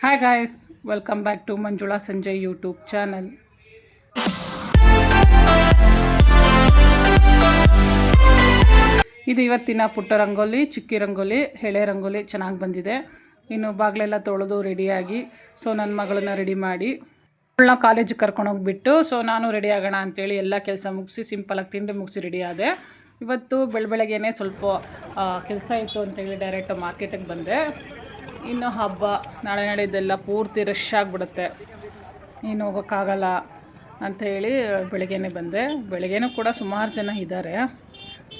Hi guys welcome back to Manjula Sanjay YouTube channel ಇದು ಇವತ್ತಿನ ಪುಟ್ಟ ರಂಗೋಲಿ, ಚಿಕ್ಕಿ ರಂಗೋಲಿ, ಎಳೆ ರಂಗೋಲಿ ಚೆನ್ನಾಗಿ ಬಂದಿದೆ. ಇನ್ನು ಬಾಗಿಲೆಲ್ಲ ತೊಳೆದು ರೆಡಿಯಾಗಿ ಸೊ ನನ್ನ ಮಗಳನ್ನ ರೆಡಿ ಮಾಡಿ. ಅವಳನ್ನ ಕಾಲೇಜಿಗೆ ಕರ್ಕೊಂಡೋಗ್ಬಿಟ್ಟು ಸೊ ನಾನು ರೆಡಿ ಆಗೋಣ ಅಂತೇಳಿ ಎಲ್ಲ ಕೆಲಸ ಮುಗಿಸಿ ಸಿಂಪಲಾಗಿ ತಿಂಡಿ ಮುಗಿಸಿ ರೆಡಿ ಆದೆ. ಇವತ್ತು ಬೆಳ ಬೆಳಗ್ಗೆನೇ ಸ್ವಲ್ಪ ಕೆಲಸ ಇತ್ತು ಅಂತೇಳಿ ಡೈರೆಕ್ಟ್ ಮಾರ್ಕೆಟಿಗೆ ಬಂದೆ. ಇನ್ನು ಹಬ್ಬ, ನಾಳೆ ಇದೆಲ್ಲ ಪೂರ್ತಿ ರಶ್ ಆಗಿಬಿಡುತ್ತೆ. ಇನ್ನು ಹೋಗೋಕ್ಕಾಗಲ್ಲ ಅಂಥೇಳಿ ಬೆಳಗ್ಗೆನೇ ಬಂದೆ. ಬೆಳಗ್ಗೆನೂ ಕೂಡ ಸುಮಾರು ಜನ ಇದ್ದಾರೆ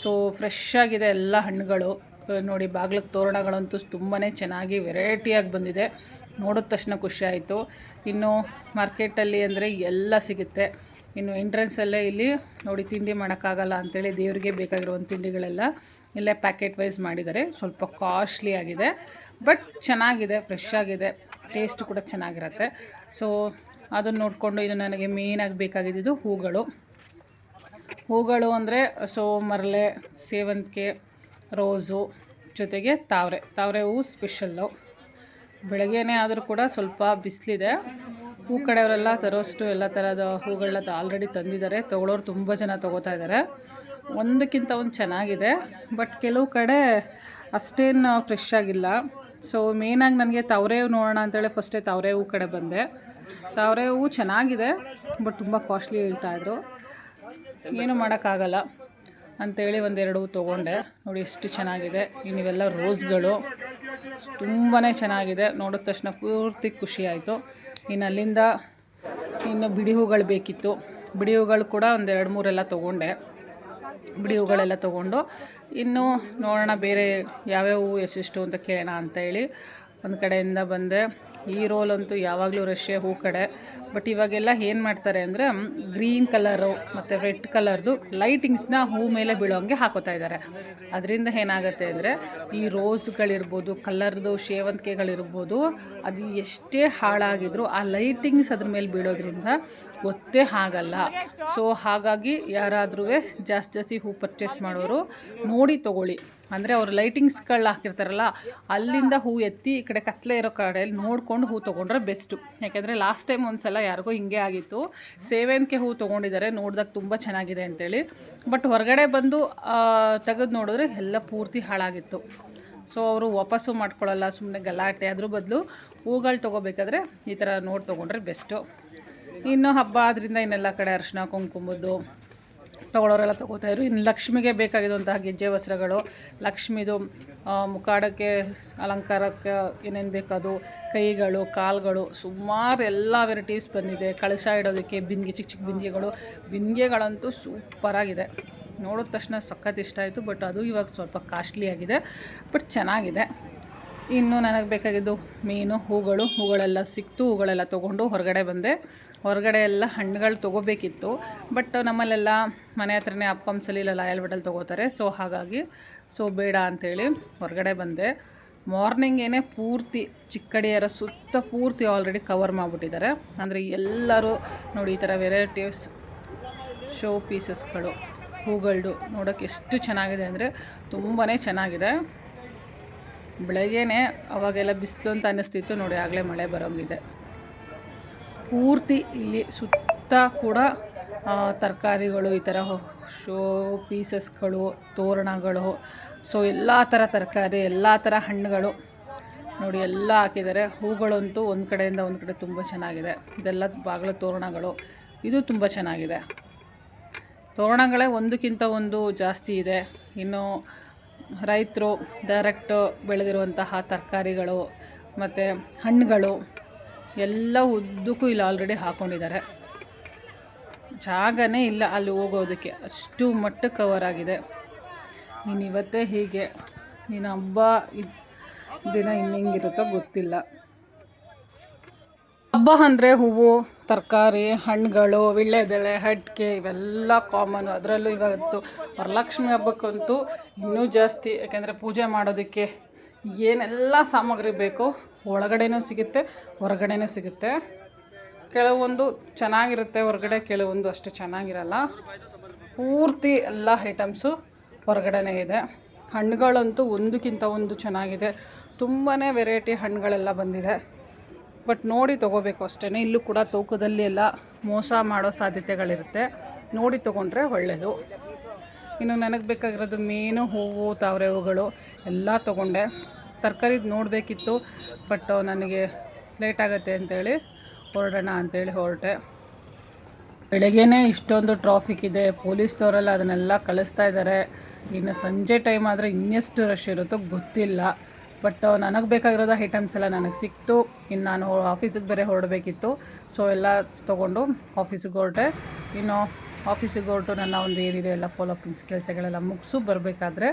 ಸೊ ಫ್ರೆಶ್ ಆಗಿದೆ ಎಲ್ಲ ಹಣ್ಣುಗಳು. ನೋಡಿ ಬಾಗ್ಲಿಗೆ ತೋರಣಗಳಂತೂ ತುಂಬಾ ಚೆನ್ನಾಗಿ ವೆರೈಟಿಯಾಗಿ ಬಂದಿದೆ. ನೋಡಿದ ತಕ್ಷಣ ಖುಷಿ ಆಯಿತು. ಇನ್ನು ಮಾರ್ಕೆಟಲ್ಲಿ ಅಂದರೆ ಎಲ್ಲ ಸಿಗುತ್ತೆ. ಇನ್ನು ಎಂಟ್ರೆನ್ಸಲ್ಲೇ ಇಲ್ಲಿ ನೋಡಿ, ತಿಂಡಿ ಮಾಡೋಕ್ಕಾಗಲ್ಲ ಅಂಥೇಳಿ ದೇವರಿಗೆ ಬೇಕಾಗಿರುವಂಥ ತಿಂಡಿಗಳೆಲ್ಲ ಇಲ್ಲೇ ಪ್ಯಾಕೆಟ್ ವೈಸ್ ಮಾಡಿದ್ದಾರೆ. ಸ್ವಲ್ಪ ಕಾಸ್ಟ್ಲಿ ಆಗಿದೆ. ಬಟ್ ಚೆನ್ನಾಗಿದೆ ಫ್ರೆಶ್ ಆಗಿದೆ. ಟೇಸ್ಟ್ ಕೂಡ ಚೆನ್ನಾಗಿರುತ್ತೆ. ಸೊ ಅದನ್ನು ನೋಡಿಕೊಂಡು ಇದು ನನಗೆ ಮೇಯ್ನಾಗಿ ಬೇಕಾಗಿದ್ದು ಹೂಗಳು. ಹೂಗಳು ಅಂದರೆ ಸೊ ಮರಳೆ, ಸೇವಂತಿಗೆ ರೋಸು ಜೊತೆಗೆ ತಾವರೆ. ತಾವರೆ ಹೂವು ಸ್ಪೆಷಲ್ಲು ಬೆಳಗ್ಗೆನೇ ಆದರೂ ಕೂಡ ಸ್ವಲ್ಪ ಬಿಸಿಲಿದೆ. ಹೂ ಕಡೆಯವರೆಲ್ಲ ತರೋಷ್ಟು ಎಲ್ಲ ಥರದ ಹೂಗಳನ್ನ ಆಲ್ರೆಡಿ ತಂದಿದ್ದಾರೆ. ತೊಗೊಳೋರು ತುಂಬ ಜನ ತೊಗೋತಾ ಇದ್ದಾರೆ. ಒಂದಕ್ಕಿಂತ ಒಂದು ಚೆನ್ನಾಗಿದೆ, ಬಟ್ ಕೆಲವು ಕಡೆ ಅಷ್ಟೇನು ಫ್ರೆಶ್ ಆಗಿಲ್ಲ. ಸೊ ಮೇಯ್ನಾಗಿ ನನಗೆ ತಾವರೆ ಹೂವು ನೋಡೋಣ ಅಂತೇಳಿ ಫಸ್ಟೇ ತಾವರೆ ಹೂವು ಕಡೆ ಬಂದೆ. ತಾವರೆ ಹೂವು ಚೆನ್ನಾಗಿದೆ, ಬಟ್ ತುಂಬ ಕಾಸ್ಟ್ಲಿ ಹೇಳ್ತಾಯಿದ್ರು ಏನು ಮಾಡೋಕ್ಕಾಗಲ್ಲ ಅಂಥೇಳಿ ಒಂದೆರಡು ಹೂವು ತೊಗೊಂಡೆ. ನೋಡಿ ಎಷ್ಟು ಚೆನ್ನಾಗಿದೆ. ಇನ್ನಿವೆಲ್ಲ ರೋಸ್ಗಳು. ತುಂಬಾ ಚೆನ್ನಾಗಿದೆ. ನೋಡಿದ ತಕ್ಷಣ ಪೂರ್ತಿ ಖುಷಿಯಾಯಿತು ಇನ್ನು ಅಲ್ಲಿಂದ ಇನ್ನು ಬಿಡಿ ಹೂಗಳು ಬೇಕಿತ್ತು. ಬಿಡಿ ಹೂಗಳು ಕೂಡ ಒಂದೆರಡು ಮೂರೆಲ್ಲ ತೊಗೊಂಡೆ. ಬಿಡಿ ಹೂಗಳೆಲ್ಲ ತೊಗೊಂಡು, ಇನ್ನು ನೋಡೋಣ ಬೇರೆ ಯಾವ್ಯಾವ ಹೂವು ಎಷ್ಟಿಷ್ಟು ಅಂತ ಕೇಳೋಣ ಅಂತ ಹೇಳಿ ಒಂದು ಕಡೆಯಿಂದ ಬಂದೆ. ಈ ರೋಲ್ ಅಂತೂ ಯಾವಾಗಲೂ ರಷ್ಯ ಹೂ ಕಡೆ. ಬಟ್ ಇವಾಗೆಲ್ಲ ಏನು ಮಾಡ್ತಾರೆ ಅಂದರೆ, ಗ್ರೀನ್ ಕಲರು ಮತ್ತು ರೆಡ್ ಕಲರ್ದು ಲೈಟಿಂಗ್ಸ್ನ ಹೂ ಮೇಲೆ ಬೀಳೋಂಗೆ ಹಾಕೋತಾ ಇದ್ದಾರೆ. ಅದರಿಂದ ಏನಾಗುತ್ತೆ ಅಂದರೆ, ಈ ರೋಸ್ಗಳಿರ್ಬೋದು, ಕಲರ್ದು ಸೇವಂತಿಗೆಗಳಿರ್ಬೋದು ಅದು ಎಷ್ಟೇ ಹಾಳಾಗಿದ್ರು ಆ ಲೈಟಿಂಗ್ಸ್ ಅದ್ರ ಮೇಲೆ ಬೀಳೋದ್ರಿಂದ ಗೊತ್ತೇ ಆಗಲ್ಲ ಸೊ ಹಾಗಾಗಿ ಯಾರಾದ್ರೂ ಜಾಸ್ತಿ ಜಾಸ್ತಿ ಹೂ ಪರ್ಚೇಸ್ ಮಾಡೋರು ನೋಡಿ ತಗೊಳ್ಳಿ. ಅಂದರೆ ಅವರು ಲೈಟಿಂಗ್ಸ್ಗಳು ಹಾಕಿರ್ತಾರಲ್ಲ, ಅಲ್ಲಿಂದ ಹೂ ಎತ್ತಿ ಈ ಕಡೆ ಕತ್ಲೆ ಇರೋ ಕಡೆಯಲ್ಲಿ ನೋಡ್ಕೊಂಡು ಹೂ ತೊಗೊಂಡ್ರೆ ಬೆಸ್ಟು ಯಾಕೆಂದರೆ ಲಾಸ್ಟ್ ಟೈಮ್ ಒಂದು ಸಲ ಯಾರಿಗೋ ಹಿಂಗೆ ಆಗಿತ್ತು. ಸೇವೆನ್ಕೆ ಹೂ ತೊಗೊಂಡಿದ್ದಾರೆ ನೋಡಿದಾಗ ತುಂಬ ಚೆನ್ನಾಗಿದೆ ಅಂತೇಳಿ. ಬಟ್ ಹೊರಗಡೆ ಬಂದು ತೆಗೆದು ನೋಡಿದ್ರೆ ಎಲ್ಲ ಪೂರ್ತಿ ಹಾಳಾಗಿತ್ತು. ಸೊ ಅವರು ವಾಪಸ್ಸು ಮಾಡ್ಕೊಳ್ಳಲ್ಲ ಸುಮ್ಮನೆ ಗಲಾಟೆ ಅದ್ರ ಬದಲು ಹೂಗಳು ತೊಗೋಬೇಕಾದ್ರೆ ಈ ಥರ ನೋಡಿ ತೊಗೊಂಡ್ರೆ ಬೆಸ್ಟು ಇನ್ನು ಹಬ್ಬ ಆದ್ದರಿಂದ ಇನ್ನೆಲ್ಲ ಕಡೆ ಅರಿಶಿನ, ಕುಂಕುಮದ್ದು ತಗೋತಾ ಇದ್ರು. ಇನ್ನು ಲಕ್ಷ್ಮಿಗೆ ಬೇಕಾಗಿರುವಂತಹ ಗೆಜ್ಜೆ ವಸ್ತ್ರಗಳು, ಲಕ್ಷ್ಮಿದು ಮುಖಾಡಕ್ಕೆ ಅಲಂಕಾರಕ್ಕೆ ಏನೇನು ಬೇಕದು ಕೈಗಳು, ಕಾಲುಗಳು, ಸುಮಾರು ಎಲ್ಲ ವೆರೈಟೀಸ್ ಬಂದಿದೆ. ಕಳಶ ಇಡೋದಕ್ಕೆ ಬಿಂದಿಗೆ ಚಿಕ್ಕ ಚಿಕ್ಕ ಬಿಂದಿಗೆಗಳು. ಬಿಂದಿಗೆಗಳಂತೂ ಸೂಪರಾಗಿದೆ ನೋಡಿದ ತಕ್ಷಣ ಸಖತ್ ಇಷ್ಟ ಆಯಿತು ಬಟ್ ಅದು ಇವಾಗ ಸ್ವಲ್ಪ ಕಾಸ್ಟ್ಲಿ ಆಗಿದೆ ಬಟ್ ಚೆನ್ನಾಗಿದೆ. ಇನ್ನು ನನಗೆ ಬೇಕಾಗಿದ್ದು ಮೀನು, ಹೂಗಳು, ಹೂಗಳೆಲ್ಲ ಸಿಕ್ತು, ಹೂಗಳೆಲ್ಲ ತೊಗೊಂಡು ಹೊರಗಡೆ ಬಂದೆ. ಹೊರಗಡೆ ಎಲ್ಲ ಹಣ್ಣುಗಳು ತೊಗೋಬೇಕಿತ್ತು. ಬಟ್ ನಮ್ಮಲ್ಲೆಲ್ಲ ಮನೆ ಹತ್ರನೇ ಅಪ್ಪಂಸಲಿ ಇಲ್ಲ, ಲಾಯಲ್ ಬಟಲ್ ತೊಗೋತಾರೆ. ಸೊ ಹಾಗಾಗಿ ಸೊ ಬೇಡ ಅಂಥೇಳಿ ಹೊರಗಡೆ ಬಂದೆ. ಏನೇ ಪೂರ್ತಿ ಚಿಕ್ಕಡಿಯರ ಸುತ್ತ ಪೂರ್ತಿ ಆಲ್ರೆಡಿ ಕವರ್ ಮಾಡಿಬಿಟ್ಟಿದ್ದಾರೆ. ಅಂದರೆ ಎಲ್ಲರೂ ನೋಡಿ ಈ ಥರ ವೆರೈಟೀಸ್ ಶೋ ಪೀಸಸ್ಗಳು ಹೂಗಳು ನೋಡೋಕ್ಕೆ ಎಷ್ಟು ಚೆನ್ನಾಗಿದೆ ಅಂದರೆ ತುಂಬಾ ಚೆನ್ನಾಗಿದೆ. ಬೆಳಗ್ಗೆನೇ ಅವಾಗೆಲ್ಲ ಬಿಸಿಲು ಅಂತ ಅನ್ನಿಸ್ತಿತ್ತು ನೋಡಿ, ಆಗಲೇ ಮಳೆ ಬರೋಂಗಿದೆ. ಪೂರ್ತಿ ಇಲ್ಲಿ ಸುತ್ತ ಕೂಡ ತರಕಾರಿಗಳು, ಈ ಥರ ಶೋ ಪೀಸಸ್ಗಳು, ತೋರಣಗಳು, ಸೊ ಎಲ್ಲ ಥರ ತರಕಾರಿ, ಎಲ್ಲ ಥರ ಹಣ್ಣುಗಳು ನೋಡಿ ಎಲ್ಲ ಹಾಕಿದ್ದಾರೆ. ಹೂಗಳಂತೂ ಒಂದು ಕಡೆಯಿಂದ ಒಂದು ಕಡೆ ತುಂಬ ಚೆನ್ನಾಗಿದೆ. ಇದೆಲ್ಲ ಬಾಗಿಲ ತೋರಣಗಳು. ಇದು ತುಂಬ ಚೆನ್ನಾಗಿದೆ. ತೋರಣಗಳೇ ಒಂದಕ್ಕಿಂತ ಒಂದು ಜಾಸ್ತಿ ಇದೆ. ಇನ್ನು ರೈತರು ಡೈರೆಕ್ಟು ಬೆಳೆದಿರುವಂತಹ ತರಕಾರಿಗಳು ಮತ್ತು ಹಣ್ಣುಗಳು ಎಲ್ಲ ಉದ್ದಕ್ಕೂ ಇಲ್ಲಿ ಆಲ್ರೆಡಿ ಹಾಕ್ಕೊಂಡಿದ್ದಾರೆ ಜಾಗನೇ ಇಲ್ಲ ಅಲ್ಲಿ ಹೋಗೋದಕ್ಕೆ. ಅಷ್ಟು ಮಟ್ಟಕ್ಕೆ ಕವರ್ ಆಗಿದೆ. ಇನ್ನು ಇವತ್ತೇ ಹೀಗೆ ಇನ್ನು ಹಬ್ಬ ದಿನ ಇನ್ನು ಹೆಂಗಿರುತ್ತೋ ಗೊತ್ತಿಲ್ಲ. ಹಬ್ಬ ಅಂದರೆ ಹೂವು, ತರಕಾರಿ, ಹಣ್ಣುಗಳು ವೀಳ್ಯದೆಲೆ ಅಡ್ಕೆ ಇವೆಲ್ಲ ಕಾಮನ್ ಅದರಲ್ಲೂ ಇವತ್ತು ವರಲಕ್ಷ್ಮಿ ಹಬ್ಬಕ್ಕಂತೂ ಇನ್ನೂ ಜಾಸ್ತಿ, ಯಾಕೆಂದರೆ ಪೂಜೆ ಮಾಡೋದಕ್ಕೆ ಏನೆಲ್ಲ ಸಾಮಗ್ರಿ ಬೇಕು ಒಳಗಡೆನೂ ಸಿಗುತ್ತೆ, ಹೊರಗಡೆನೂ ಸಿಗುತ್ತೆ. ಕೆಲವೊಂದು ಚೆನ್ನಾಗಿರುತ್ತೆ, ಹೊರಗಡೆ ಕೆಲವೊಂದು ಅಷ್ಟು ಚೆನ್ನಾಗಿರಲ್ಲ. ಪೂರ್ತಿ ಎಲ್ಲ ಐಟಮ್ಸು ಹೊರಗಡೆನೇ ಇದೆ. ಹಣ್ಣುಗಳಂತೂ ಒಂದಕ್ಕಿಂತ ಒಂದು ಚೆನ್ನಾಗಿದೆ. ತುಂಬಾ ವೆರೈಟಿ ಹಣ್ಣುಗಳೆಲ್ಲ ಬಂದಿದೆ. ಬಟ್ ನೋಡಿ ತೊಗೋಬೇಕು ಅಷ್ಟೇ ಇಲ್ಲೂ ಕೂಡ ತೂಕದಲ್ಲಿ ಎಲ್ಲ ಮೋಸ ಮಾಡೋ ಸಾಧ್ಯತೆಗಳಿರುತ್ತೆ. ನೋಡಿ ತೊಗೊಂಡ್ರೆ ಒಳ್ಳೆಯದು ಇನ್ನು ನನಗೆ ಬೇಕಾಗಿರೋದು ಮೀನು, ಹೂವು, ತಾವರೆ ಹೂಗಳು ಎಲ್ಲ ತೊಗೊಂಡೆ. ತರಕಾರಿದು ನೋಡಬೇಕಿತ್ತು, ಬಟ್ ನನಗೆ ಲೇಟ್ ಆಗುತ್ತೆ ಅಂತೇಳಿ ಹೊರಡೋಣ ಅಂತೇಳಿ ಹೊರಟೆ. ಬೆಳಗ್ಗೆನೇ ಇಷ್ಟೊಂದು ಟ್ರಾಫಿಕ್ ಇದೆ. ಪೊಲೀಸ್ನವರೆಲ್ಲ ಅದನ್ನೆಲ್ಲ ಕಳಿಸ್ತಾ ಇದ್ದಾರೆ ಇನ್ನು ಸಂಜೆ ಟೈಮ್ ಆದರೆ ಇನ್ನೆಷ್ಟು ರಶ್ ಇರುತ್ತೋ ಗೊತ್ತಿಲ್ಲ. ಬಟ್ ನನಗೆ ಬೇಕಾಗಿರೋದು ಐಟಮ್ಸ್ ಎಲ್ಲ ನನಗೆ ಸಿಕ್ತು. ಇನ್ನು ನಾನು ಆಫೀಸಿಗೆ ಬೇರೆ ಹೊರಡಬೇಕಿತ್ತು. ಸೊ ಎಲ್ಲ ತೊಗೊಂಡು ಆಫೀಸಿಗೆ ಹೊರಟೆ. ಇನ್ನು ಆಫೀಸಿಗೆ ಹೊರಟು ನನ್ನ ಒಂದು ಏನಿದೆ ಎಲ್ಲ ಫಾಲೋ ಅಪ್ಸ್ ಕೆಲಸಗಳೆಲ್ಲ ಮುಗಿಸು. ಬರಬೇಕಾದ್ರೆ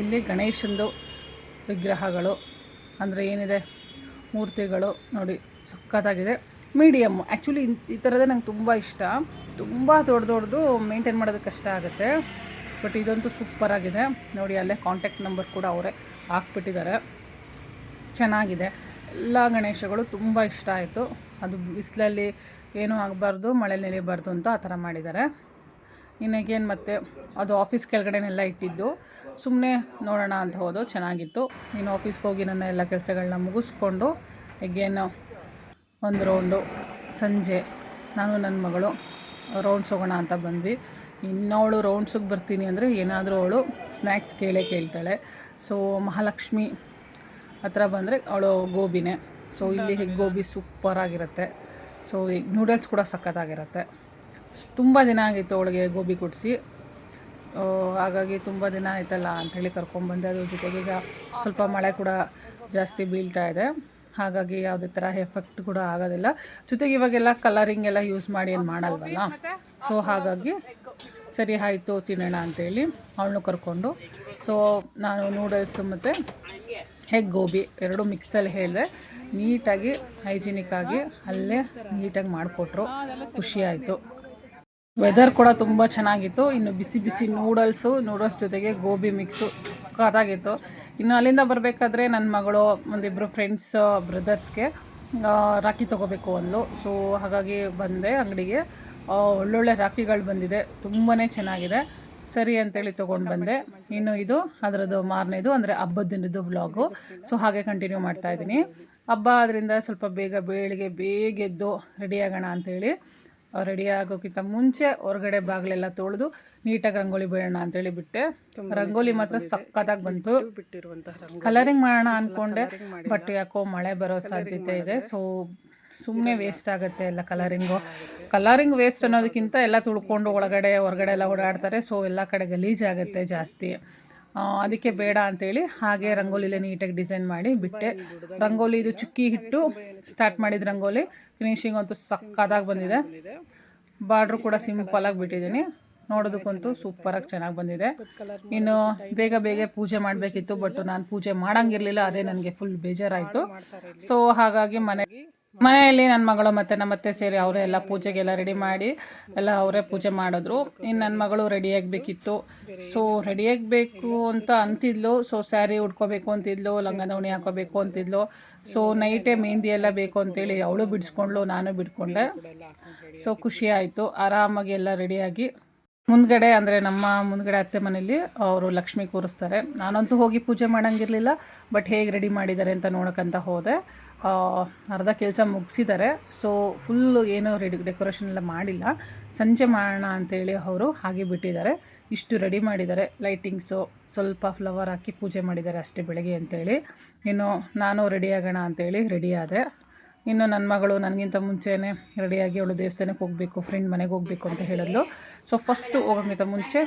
ಇಲ್ಲಿ ಗಣೇಶಂದು ವಿಗ್ರಹಗಳು, ಅಂದರೆ ಏನಿದೆ, ಮೂರ್ತಿಗಳು ನೋಡಿ ಸಖತ್ತಾಗಿದೆ. ಮೀಡಿಯಮ್ ಆ್ಯಕ್ಚುಲಿ ಈ ಥರದೇ ನಂಗೆ ತುಂಬ ಇಷ್ಟ. ತುಂಬ ದೊಡ್ಡ ದೊಡ್ಡದು ಮೇಂಟೈನ್ ಮಾಡೋದು ಕಷ್ಟ ಆಗುತ್ತೆ. ಬಟ್ ಇದಂತೂ ಸೂಪರಾಗಿದೆ ನೋಡಿ ಅಲ್ಲೇ ಕಾಂಟ್ಯಾಕ್ಟ್ ನಂಬರ್ ಕೂಡ ಅವರೇ ಹಾಕ್ಬಿಟ್ಟಿದ್ದಾರೆ. ಚೆನ್ನಾಗಿದೆ. ಎಲ್ಲ ಗಣೇಶಗಳು ತುಂಬ ಇಷ್ಟ ಆಯಿತು. ಅದು ಬಿಸಿಲಲ್ಲಿ ಏನೂ ಆಗಬಾರ್ದು ಮಳೆ ನೆನೆಯಬಾರ್ದು ಅಂತ ಆ ಥರ ಮಾಡಿದ್ದಾರೆ. ಇನ್ನೇನು ಮತ್ತೆ, ಅದು ಆಫೀಸ್ ಕೆಳಗಡೆನೆಲ್ಲ ಇಟ್ಟಿದ್ದು. ಸುಮ್ಮನೆ ನೋಡೋಣ ಅಂತ ಹೋದು ಚೆನ್ನಾಗಿತ್ತು. ಇನ್ನು ಆಫೀಸ್ಗೆ ಹೋಗಿ ನನ್ನ ಎಲ್ಲ ಕೆಲಸಗಳನ್ನ ಮುಗಿಸ್ಕೊಂಡು ಎಗೇನು ಒಂದು ರೌಂಡು ಸಂಜೆ ನಾನು ನನ್ನ ಮಗಳು ರೌಂಡ್ಸ್ ಹೋಗೋಣ ಅಂತ ಬಂದ್ವಿ. ಇನ್ನವಳು ರೌಂಡ್ಸಿಗೆ ಬರ್ತೀನಿ ಅಂದರೆ ಏನಾದರೂ ಅವಳು ಸ್ನ್ಯಾಕ್ಸ್ ಕೇಳೇ ಕೇಳ್ತಾಳೆ. ಸೊ ಮಹಾಲಕ್ಷ್ಮಿ ಹತ್ರ ಬಂದರೆ ಅವಳು ಗೋಬಿನೇ. ಸೊ ಇಲ್ಲಿ ಹೆಗ್ ಗೋಬಿ ಸೂಪರಾಗಿರುತ್ತೆ ಸೊ ಎಗ್ ನೂಡಲ್ಸ್ ಕೂಡ ಸಖತ್ತಾಗಿರುತ್ತೆ. ತುಂಬ ದಿನ ಆಗಿತ್ತು ಅವಳಿಗೆ ಗೋಬಿ ಕೊಡಿಸಿ. ಹಾಗಾಗಿ ತುಂಬ ದಿನ ಆಯ್ತಲ್ಲ ಅಂಥೇಳಿ ಕರ್ಕೊಂಡ್ಬಂದೆ ಅದ್ರ ಜೊತೆಗೆ ಈಗ ಸ್ವಲ್ಪ ಮಳೆ ಕೂಡ ಜಾಸ್ತಿ ಬೀಳ್ತಾ ಇದೆ. ಹಾಗಾಗಿ ಯಾವುದೇ ಥರ ಎಫೆಕ್ಟ್ ಕೂಡ ಆಗೋದಿಲ್ಲ. ಜೊತೆಗೆ ಇವಾಗೆಲ್ಲ ಕಲರಿಂಗ್ ಎಲ್ಲ ಯೂಸ್ ಮಾಡಿ ಏನು ಮಾಡಲ್ವಲ್ಲ? ಸೊ ಹಾಗಾಗಿ ಸರಿ ಆಯಿತು ತಿನ್ನೋಣ ಅಂತೇಳಿ ಅವಳನ್ನು ಕರ್ಕೊಂಡು. ಸೊ ನಾನು ನೂಡಲ್ಸ್ ಮತ್ತು ಹೆಗ್ ಗೋಬಿ ಎರಡು ಮಿಕ್ಸಲ್ಲಿ ಹೇಳಿದೆ ನೀಟಾಗಿ ಹೈಜಿನಿಕ್ ಆಗಿ ಅಲ್ಲೇ ನೀಟಾಗಿ ಮಾಡಿಕೊಟ್ರು. ಖುಷಿಯಾಯಿತು. ವೆದರ್ ಕೂಡ ತುಂಬ ಚೆನ್ನಾಗಿತ್ತು. ಇನ್ನು ಬಿಸಿ ಬಿಸಿ ನೂಡಲ್ಸು ನೂಡಲ್ಸ್ ಜೊತೆಗೆ ಗೋಬಿ ಮಿಕ್ಸು ಸಕ್ಕತ್ತಾಗಿತ್ತು ಇನ್ನು ಅಲ್ಲಿಂದ ಬರಬೇಕಾದ್ರೆ ನನ್ನ ಮಗಳು ಒಂದಿಬ್ಬರು ಫ್ರೆಂಡ್ಸ್ ಬ್ರದರ್ಸ್ಗೆ ರಾಖಿ ತೊಗೋಬೇಕು ಅಂದ್ಲು. ಸೊ ಹಾಗಾಗಿ ಬಂದೆ ಅಂಗಡಿಗೆ. ಒಳ್ಳೊಳ್ಳೆ ರಾಖಿಗಳು ಬಂದಿದೆ. ತುಂಬಾ ಚೆನ್ನಾಗಿದೆ. ಸರಿ ಅಂತೇಳಿ ತೊಗೊಂಡು ಬಂದೆ. ಇನ್ನು ಇದು ಅದರದ್ದು ಮಾರನೇದು ಅಂದರೆ ಹಬ್ಬದ ದಿನದ್ದು ವ್ಲಾಗು. ಸೊ ಹಾಗೆ ಕಂಟಿನ್ಯೂ ಮಾಡ್ತಾ ಇದ್ದೀನಿ. ಹಬ್ಬ ಅದರಿಂದ ಸ್ವಲ್ಪ ಬೇಗ ಬೇಳಿಗೆ ಬೇಗ ಎದ್ದು ರೆಡಿ ಆಗೋಣ ಅಂಥೇಳಿ ರೆಡಿ ಆಗೋಕ್ಕಿಂತ ಮುಂಚೆ ಹೊರಗಡೆ ಬಾಗಿಲೆಲ್ಲ ತೊಳೆದು ನೀಟಾಗಿ ರಂಗೋಲಿ ಬೇಡೋಣ ಅಂತೇಳಿ ಬಿಟ್ಟೆ. ರಂಗೋಲಿ ಮಾತ್ರ ಸಖತ್ತಾಗಿ ಬಂತು. ಕಲರಿಂಗ್ ಮಾಡೋಣ ಅಂದ್ಕೊಂಡೆ ಬಟ್ ಯಾಕೋ ಮಳೆ ಬರೋ ಸಾಧ್ಯತೆ ಇದೆ. ಸೊ ಸುಮ್ಮನೆ ವೇಸ್ಟ್ ಆಗುತ್ತೆ ಎಲ್ಲ ಕಲರಿಂಗು ಕಲರಿಂಗ್ ವೇಸ್ಟ್ ಅನ್ನೋದಕ್ಕಿಂತ ಎಲ್ಲ ತುಳ್ಕೊಂಡು ಒಳಗಡೆ ಹೊರಗಡೆ ಎಲ್ಲ ಓಡಾಡ್ತಾರೆ. ಸೊ ಎಲ್ಲ ಕಡೆ ಗಲೀಜಾಗುತ್ತೆ ಜಾಸ್ತಿ. ಅದಕ್ಕೆ ಬೇಡ ಅಂತೇಳಿ ಹಾಗೆ ರಂಗೋಲಿಲೇ ನೀಟಾಗಿ ಡಿಸೈನ್ ಮಾಡಿ ಬಿಟ್ಟೆ. ರಂಗೋಲಿ ಇದು ಚುಕ್ಕಿ ಹಿಟ್ಟು ಸ್ಟಾರ್ಟ್ ಮಾಡಿದ ರಂಗೋಲಿ. ಫಿನಿಶಿಂಗ್ ಅಂತೂ ಸಕ್ಕದಾಗಿ ಬಂದಿದೆ. ಬಾರ್ಡ್ರು ಕೂಡ ಸಿಂಪಲಾಗಿ ಬಿಟ್ಟಿದ್ದೀನಿ. ನೋಡೋದಕ್ಕಂತೂ ಸೂಪರಾಗಿ ಚೆನ್ನಾಗಿ ಬಂದಿದೆ. ಇನ್ನು ಬೇಗ ಬೇಗ ಪೂಜೆ ಮಾಡಬೇಕಿತ್ತು ಬಟ್ ನಾನು ಪೂಜೆ ಮಾಡೋಂಗಿರಲಿಲ್ಲ ಅದೇ ನನಗೆ ಫುಲ್ ಬೇಜಾರಾಯಿತು. ಸೊ ಹಾಗಾಗಿ ಮನೆಗೆ ಮನೆಯಲ್ಲಿ ನನ್ನ ಮಗಳು ಮತ್ತೆ ನಮ್ಮ ಅತ್ತೆ ಸೇರಿ ಅವರೇ ಎಲ್ಲ ಪೂಜೆಗೆಲ್ಲ ರೆಡಿ ಮಾಡಿ ಎಲ್ಲ ಅವರೇ ಪೂಜೆ ಮಾಡಿದ್ರು. ಇನ್ನು ನನ್ನ ಮಗಳು ರೆಡಿ ಆಗಬೇಕಿತ್ತು. ಸೊ ರೆಡಿ ಆಗಬೇಕು ಅಂತ ಅಂತಿದ್ಲು. ಸೊ ಸ್ಯಾರಿ ಉಟ್ಕೋಬೇಕು ಅಂತಿದ್ಲು ಲಂಗ ದವಣಿ ಹಾಕೋಬೇಕು ಅಂತಿದ್ಲು. ಸೊ ನೈಟೇ ಮೆಹಂದಿ ಎಲ್ಲ ಬೇಕು ಅಂತೇಳಿ ಅವಳು ಬಿಡಿಸ್ಕೊಂಡ್ಳು, ನಾನು ಬಿಡ್ಕೊಂಡೆ. ಸೊ ಖುಷಿ ಆಯಿತು. ಆರಾಮಾಗಿ ಎಲ್ಲ ರೆಡಿಯಾಗಿ ಮುಂದ್ಗಡೆ ಅಂದರೆ ನಮ್ಮ ಮುಂದ್ಗಡೆ ಅತ್ತೆ ಮನೇಲಿ ಅವರು ಲಕ್ಷ್ಮಿ ಕೂರಿಸ್ತಾರೆ. ನಾನಂತೂ ಹೋಗಿ ಪೂಜೆ ಮಾಡೋಂಗಿರಲಿಲ್ಲ ಬಟ್ ಹೇಗೆ ರೆಡಿ ಮಾಡಿದ್ದಾರೆ ಅಂತ ನೋಡೋಕ್ಕಂತ ಹೋದೆ. ಅರ್ಧ ಕೆಲಸ ಮುಗಿಸಿದ್ದಾರೆ ಸೊ ಫುಲ್ಲು ಏನೋ ರೆಡಿ ಡೆಕೋರೇಷನ್ ಎಲ್ಲ ಮಾಡಿಲ್ಲ. ಸಂಜೆ ಮಾಡೋಣ ಅಂತೇಳಿ ಅವರು ಹಾಗೆ ಬಿಟ್ಟಿದ್ದಾರೆ. ಇಷ್ಟು ರೆಡಿ ಮಾಡಿದ್ದಾರೆ. ಲೈಟಿಂಗ್ಸು ಸ್ವಲ್ಪ ಫ್ಲವರ್ ಹಾಕಿ ಪೂಜೆ ಮಾಡಿದ್ದಾರೆ ಅಷ್ಟೇ ಬೆಳಗ್ಗೆ ಅಂತೇಳಿ. ಇನ್ನು ನಾನು ರೆಡಿ ಆಗೋಣ ಅಂತೇಳಿ ರೆಡಿ ಆದೆ. ಇನ್ನು ನನ್ನ ಮಗಳು ನನಗಿಂತ ಮುಂಚೆನೇ ರೆಡಿಯಾಗಿ ಅವಳು ದೇವಸ್ಥಾನಕ್ಕೆ ಹೋಗಬೇಕು ಫ್ರೆಂಡ್ ಮನೆಗೆ ಹೋಗಬೇಕು ಅಂತ ಹೇಳಿದ್ಲು. ಸೊ ಫಸ್ಟು ಹೋಗೋಕ್ಕಿಂತ ಮುಂಚೆ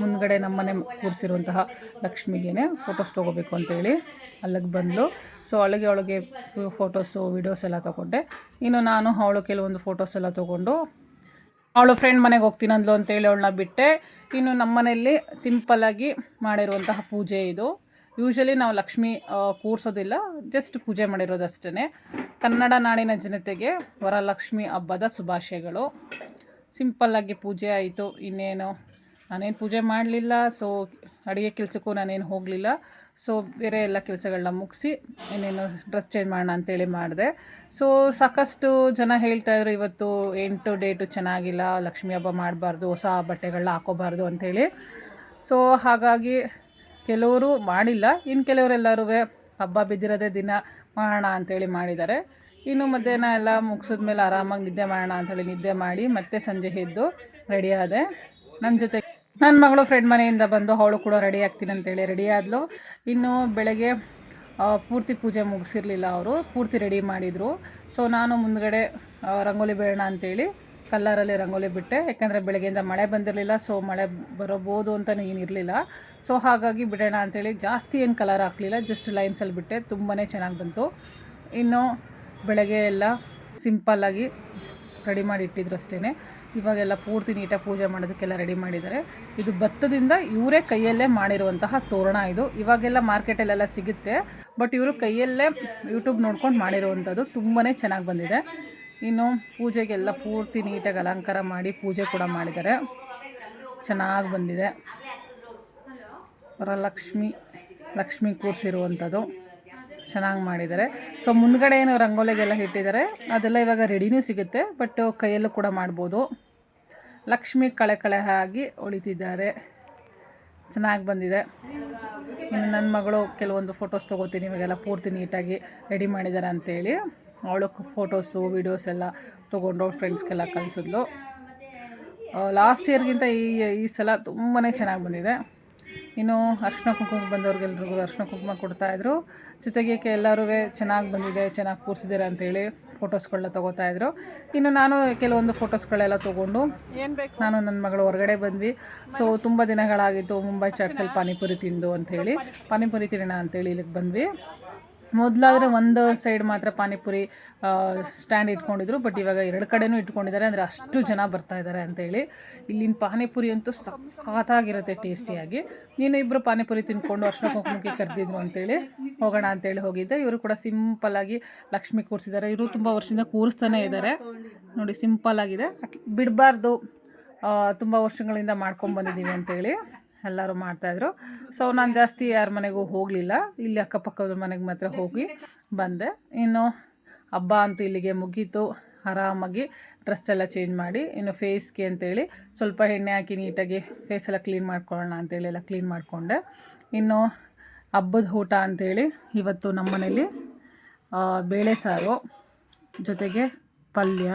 ಮುಂದ್ಗಡೆ ನಮ್ಮ ಮನೆ ಕೂರಿಸಿರುವಂತಹ ಲಕ್ಷ್ಮಿಗೇ ಫೋಟೋಸ್ ತೊಗೋಬೇಕು ಅಂತೇಳಿ ಅಲ್ಲಿಗೆ ಬಂದಳು ಸೊ ಅಲ್ಲಿಗೆ ಅವಳಿಗೆ ಫೋಟೋಸು ವೀಡಿಯೋಸ್ ಎಲ್ಲ ತೊಗೊಂಡೆ. ಇನ್ನು ನಾನು ಅವಳು ಕೆಲವೊಂದು ಫೋಟೋಸ್ ಎಲ್ಲ ತೊಗೊಂಡು ಅವಳು ಫ್ರೆಂಡ್ ಮನೆಗೆ ಹೋಗ್ತೀನಿ ಅಂದ್ಲು ಅಂತೇಳಿ ಅವಳನ್ನ ಬಿಟ್ಟೆ. ಇನ್ನು ನಮ್ಮ ಮನೆಯಲ್ಲಿ ಸಿಂಪಲ್ಲಾಗಿ ಮಾಡಿರುವಂತಹ ಪೂಜೆ ಇದು. ಯೂಶಲಿ ನಾವು ಲಕ್ಷ್ಮಿ ಕೂರಿಸೋದಿಲ್ಲ ಜಸ್ಟ್ ಪೂಜೆ ಮಾಡಿರೋದು ಅಷ್ಟೇ ಕನ್ನಡ ನಾಡಿನ ಜನತೆಗೆ ವರಲಕ್ಷ್ಮಿ ಹಬ್ಬದ ಶುಭಾಶಯಗಳು. ಸಿಂಪಲ್ಲಾಗಿ ಪೂಜೆ ಆಯಿತು, ಇನ್ನೇನು? ನಾನೇನು ಪೂಜೆ ಮಾಡಲಿಲ್ಲ ಸೊ ಅಡುಗೆ ಕೆಲಸಕ್ಕೂ ನಾನೇನು ಹೋಗಲಿಲ್ಲ. ಸೊ ಬೇರೆ ಎಲ್ಲ ಕೆಲಸಗಳನ್ನ ಮುಗಿಸಿ, ಇನ್ನೇನು ಡ್ರೆಸ್ ಚೇಂಜ್ ಮಾಡೋಣ ಅಂತೇಳಿ ಮಾಡಿದೆ. ಸೊ ಸಾಕಷ್ಟು ಜನ ಹೇಳ್ತಾ ಇದ್ರು, ಇವತ್ತು ಎಂಟು ಡೇಟು ಚೆನ್ನಾಗಿಲ್ಲ, ಲಕ್ಷ್ಮಿ ಹಬ್ಬ ಮಾಡಬಾರ್ದು, ಹೊಸ ಬಟ್ಟೆಗಳನ್ನ ಹಾಕೋಬಾರ್ದು ಅಂಥೇಳಿ ಸೊ ಹಾಗಾಗಿ ಕೆಲವರು ಮಾಡಿಲ್ಲ. ಇನ್ನು ಕೆಲವರೆಲ್ಲರೂ ಹಬ್ಬ ಬಿದ್ದಿರೋದೇ ದಿನ ಮಾಡೋಣ ಅಂಥೇಳಿ ಮಾಡಿದ್ದಾರೆ. ಇನ್ನು ಮಧ್ಯಾಹ್ನ ಎಲ್ಲ ಮುಗಿಸಿದ್ಮೇಲೆ ಆರಾಮಾಗಿ ನಿದ್ದೆ ಮಾಡೋಣ ಅಂಥೇಳಿ ನಿದ್ದೆ ಮಾಡಿ ಮತ್ತೆ ಸಂಜೆ ಎದ್ದು ರೆಡಿ ಆದೆ. ನನ್ನ ಜೊತೆ ನನ್ನ ಮಗಳು ಫ್ರೆಂಡ್ ಮನೆಯಿಂದ ಬಂದು ಅವಳು ಕೂಡ ರೆಡಿ ಆಗ್ತೀನಿ ಅಂತೇಳಿ ರೆಡಿ ಆದಳು ಇನ್ನು ಬೆಳಗ್ಗೆ ಪೂರ್ತಿ ಪೂಜೆ ಮುಗಿಸಿರಲಿಲ್ಲ ಅವರು. ಪೂರ್ತಿ ರೆಡಿ ಮಾಡಿದರು. ಸೊ ನಾನು ಮುಂದ್ಗಡೆ ರಂಗೋಲಿ ಬೇಡ ಅಂತೇಳಿ ಕಲ್ಲರಲ್ಲಿ ರಂಗೋಲಿ ಬಿಟ್ಟೆ. ಯಾಕಂದರೆ ಬೆಳಗ್ಗೆಯಿಂದ ಮಳೆ ಬಂದಿರಲಿಲ್ಲ ಸೊ ಮಳೆ ಬರಬೋದು ಅಂತಲೂ ಏನಿರಲಿಲ್ಲ ಸೊ ಹಾಗಾಗಿ ಬಿಡೋಣ ಅಂಥೇಳಿ ಜಾಸ್ತಿ ಏನು ಕಲರ್ ಹಾಕಲಿಲ್ಲ ಜಸ್ಟ್ ಲೈನ್ಸಲ್ಲಿ ಬಿಟ್ಟೆ. ತುಂಬಾ ಚೆನ್ನಾಗಿ ಬಂತು. ಇನ್ನು ಬೆಳಗ್ಗೆ ಎಲ್ಲ ಸಿಂಪಲ್ಲಾಗಿ ರೆಡಿ ಮಾಡಿ ಇಟ್ಟಿದ್ರು ಅಷ್ಟೇ ಇವಾಗೆಲ್ಲ ಪೂರ್ತಿ ನೀಟಾಗಿ ಪೂಜೆ ಮಾಡೋದಕ್ಕೆಲ್ಲ ರೆಡಿ ಮಾಡಿದ್ದಾರೆ. ಇದು ಭತ್ತದಿಂದ ಇವರೇ ಕೈಯಲ್ಲೇ ಮಾಡಿರುವಂತಹ ತೋರಣ ಇದು. ಇವಾಗೆಲ್ಲ ಮಾರ್ಕೆಟಲ್ಲೆಲ್ಲ ಸಿಗುತ್ತೆ ಬಟ್ ಇವರು ಕೈಯಲ್ಲೇ ಯೂಟ್ಯೂಬ್ ನೋಡ್ಕೊಂಡು ಮಾಡಿರುವಂಥದ್ದು ತುಂಬಾ ಚೆನ್ನಾಗಿ ಬಂದಿದೆ. ಇನ್ನು ಪೂಜೆಗೆಲ್ಲ ಪೂರ್ತಿ ನೀಟಾಗಿ ಅಲಂಕಾರ ಮಾಡಿ ಪೂಜೆ ಕೂಡ ಮಾಡಿದ್ದಾರೆ. ಚೆನ್ನಾಗಿ ಬಂದಿದೆ. ವರಲಕ್ಷ್ಮಿ, ಲಕ್ಷ್ಮಿ ಕೂರಿಸಿರುವಂಥದ್ದು ಚೆನ್ನಾಗಿ ಮಾಡಿದ್ದಾರೆ. ಸೊ ಮುಂದ್ಗಡೆ ಏನು ರಂಗೋಲಿಗೆಲ್ಲ ಇಟ್ಟಿದ್ದಾರೆ, ಅದೆಲ್ಲ ಇವಾಗ ರೆಡಿನೂ ಸಿಗುತ್ತೆ ಬಟ್ ಕೈಯಲ್ಲೂ ಕೂಡ ಮಾಡ್ಬೋದು. ಲಕ್ಷ್ಮಿ ಕಳೆ ಕಳೆ ಆಗಿ ಹೊಳಿತಿದ್ದಾರೆ ಚೆನ್ನಾಗಿ ಬಂದಿದೆ. ಇನ್ನು ನನ್ನ ಮಗಳು ಕೆಲವೊಂದು ಫೋಟೋಸ್ ತೊಗೋತೀನಿ, ಇವಾಗೆಲ್ಲ ಪೂರ್ತಿ ನೀಟಾಗಿ ರೆಡಿ ಮಾಡಿದ್ದಾರೆ ಅಂತೇಳಿ. ಅವಳು ಫೋಟೋಸು ವೀಡಿಯೋಸ್ ಎಲ್ಲ ತೊಗೊಂಡು ಅವ್ಳ ಫ್ರೆಂಡ್ಸ್ಗೆಲ್ಲ ಕಳಿಸಿದ್ಲು. ಲಾಸ್ಟ್ ಇಯರ್ಗಿಂತ ಈ ಈ ಸಲ ತುಂಬಾ ಚೆನ್ನಾಗಿ ಬಂದಿದೆ. ಇನ್ನು ಅರ್ಶಿನ ಕುಂಕುಮ ಬಂದವ್ರಿಗೆಲ್ರಿಗೂ ಅರ್ಶಿನ ಕುಂಕುಮ ಕೊಡ್ತಾಯಿದ್ರು ಜೊತೆಗೆ ಎಲ್ಲರೂ ಚೆನ್ನಾಗಿ ಬಂದಿದೆ, ಚೆನ್ನಾಗಿ ಕೂರಿಸಿದ್ದೀರ ಅಂತೇಳಿ ಫೋಟೋಸ್ಗಳನ್ನ ತೊಗೋತಾಯಿದ್ರು ಇನ್ನು ನಾನು ಕೆಲವೊಂದು ಫೋಟೋಸ್ಗಳೆಲ್ಲ ತೊಗೊಂಡು ಏನು ಬೇಕು ನಾನು ನನ್ನ ಮಗಳು ಹೊರಗಡೆ ಬಂದ್ವಿ. ಸೊ ತುಂಬ ದಿನಗಳಾಗಿತ್ತು. ಮುಂಬೈ ಚಾಟ್ಸಲ್ಲಿ ಪಾನಿಪುರಿ ತಿಂದು ಅಂಥೇಳಿ ಪಾನಿಪುರಿ ತಿನ್ನೋಣ ಅಂತೇಳಿ ಇಲ್ಲಿಗೆ ಬಂದ್ವಿ. ಮೊದಲಾದರೆ ಒಂದು ಸೈಡ್ ಮಾತ್ರ ಪಾನಿಪುರಿ ಸ್ಟ್ಯಾಂಡ್ ಇಟ್ಕೊಂಡಿದ್ರು ಬಟ್ ಇವಾಗ ಎರಡು ಕಡೆನೂ ಇಟ್ಕೊಂಡಿದ್ದಾರೆ, ಅಂದರೆ ಅಷ್ಟು ಜನ ಬರ್ತಾ ಇದ್ದಾರೆ ಅಂತೇಳಿ ಇಲ್ಲಿನ ಪಾನಿಪುರಿ ಅಂತೂ ಸಖತ್ತಾಗಿರುತ್ತೆ ಟೇಸ್ಟಿಯಾಗಿ. ನೀನು ಇಬ್ಬರು ಪಾನಿಪುರಿ ತಿನ್ಕೊಂಡು ಅರ್ಶನ ಕುಂಕುಮಕ್ಕೆ ಕರೆದಿದ್ರು ಅಂತೇಳಿ ಹೋಗೋಣ ಅಂತೇಳಿ ಹೋಗಿದ್ದೆ. ಇವರು ಕೂಡ ಸಿಂಪಲ್ಲಾಗಿ ಲಕ್ಷ್ಮಿ ಕೂರಿಸಿದ್ದಾರೆ. ಇವರು ತುಂಬ ವರ್ಷದಿಂದ ಕೂರಿಸ್ತಾನೆ ಇದ್ದಾರೆ. ನೋಡಿ ಸಿಂಪಲ್ ಆಗಿದೆ. ಬಿಡಬಾರ್ದು ತುಂಬ ವರ್ಷಗಳಿಂದ ಮಾಡ್ಕೊಂಡು ಬಂದಿದ್ದೀವಿ ಅಂತೇಳಿ ಎಲ್ಲರೂ ಮಾಡ್ತಾಯಿದ್ರು. ಸೊ ನಾನು ಜಾಸ್ತಿ ಯಾರ ಮನೆಗೂ ಹೋಗಲಿಲ್ಲ. ಇಲ್ಲಿ ಅಕ್ಕಪಕ್ಕದ ಮನೆಗೆ ಮಾತ್ರ ಹೋಗಿ ಬಂದೆ. ಇನ್ನು ಹಬ್ಬ ಅಂತೂ ಇಲ್ಲಿಗೆ ಮುಗೀತು. ಆರಾಮಾಗಿ ಡ್ರೆಸ್ ಎಲ್ಲ ಚೇಂಜ್ ಮಾಡಿ ಇನ್ನು ಫೇಸ್ಗೆ ಅಂತೇಳಿ ಸ್ವಲ್ಪ ಎಣ್ಣೆ ಹಾಕಿ ನೀಟಾಗಿ ಫೇಸ್ ಎಲ್ಲ ಕ್ಲೀನ್ ಮಾಡ್ಕೊಳ್ಳೋಣ ಅಂತೇಳಿ ಎಲ್ಲ ಕ್ಲೀನ್ ಮಾಡಿಕೊಂಡೆ. ಇನ್ನು ಹಬ್ಬದ ಊಟ ಅಂತೇಳಿ ಇವತ್ತು ನಮ್ಮ ಮನೇಲಿ ಬೇಳೆ ಸಾರು ಜೊತೆಗೆ ಪಲ್ಯ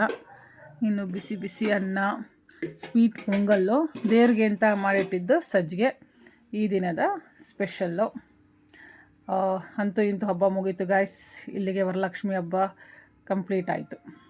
ಇನ್ನು ಬಿಸಿ ಬಿಸಿ ಅನ್ನ ಸ್ವೀಟ್ ಪೊಂಗಲ್ಲು, ದೇವ್ರಿಗೆ ಅಂತ ಮಾಡಿಟ್ಟಿದ್ದು ಸಜ್ಜಿಗೆ ಈ ದಿನದ ಸ್ಪೆಷಲ್ಲು. ಅಂತೂ ಇಂತೂ ಹಬ್ಬ ಮುಗೀತು ಗಾಯ್ಸ್ ಇಲ್ಲಿಗೆ ವರಲಕ್ಷ್ಮಿ ಹಬ್ಬ ಕಂಪ್ಲೀಟ್ ಆಯಿತು.